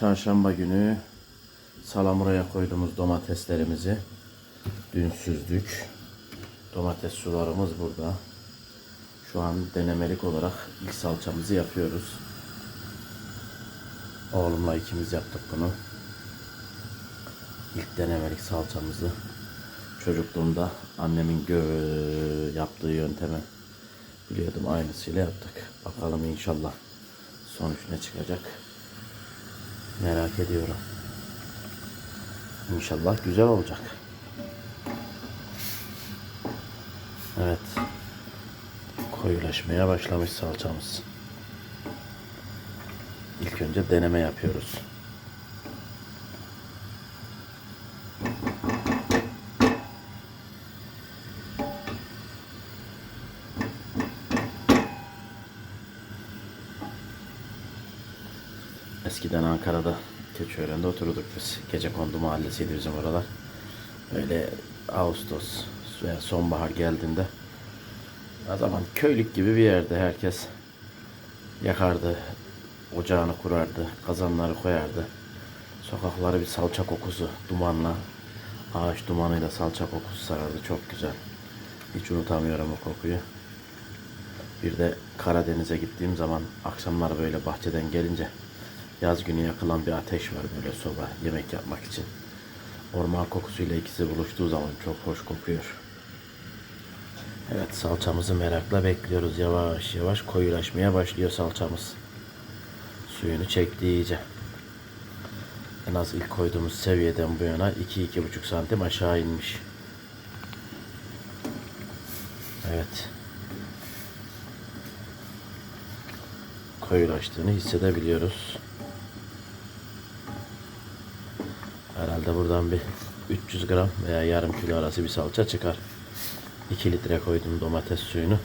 Çarşamba günü salamuraya koyduğumuz domateslerimizi dün süzdük. Domates sularımız burada. Şu an denemelik olarak ilk salçamızı yapıyoruz. Oğlumla ikimiz yaptık bunu. İlk denemelik salçamızı çocukluğumda annemin yaptığı yöntemi biliyordum aynısıyla yaptık. Bakalım inşallah sonuç ne çıkacak. Merak ediyorum. İnşallah güzel olacak. Evet. Koyulaşmaya başlamış salçamız. İlk önce deneme yapıyoruz. Eskiden Ankara'da Keçiören'de otururduk biz. Gece kondu mahallesiydi bizim oralar. Böyle Ağustos veya sonbahar geldiğinde o zaman köylük gibi bir yerde herkes yakardı, ocağını kurardı, kazanları koyardı. Sokakları bir salça kokusu, dumanla, ağaç dumanıyla salça kokusu sarardı. Çok güzel. Hiç unutamıyorum o kokuyu. Bir de Karadeniz'e gittiğim zaman akşamlar böyle bahçeden gelince yaz günü yakılan bir ateş var böyle soba yemek yapmak için. Orman kokusuyla ikisi buluştuğu zaman çok hoş kokuyor. Evet salçamızı merakla bekliyoruz. Yavaş yavaş koyulaşmaya başlıyor salçamız. Suyunu çekti iyice. En az ilk koyduğumuz seviyeden bu yana 2-2,5 santim aşağı inmiş. Evet. Koyulaştığını hissedebiliyoruz. Herhalde buradan bir 300 gram veya yarım kilo arası bir salça çıkar. 2 litre koydum domates suyunu.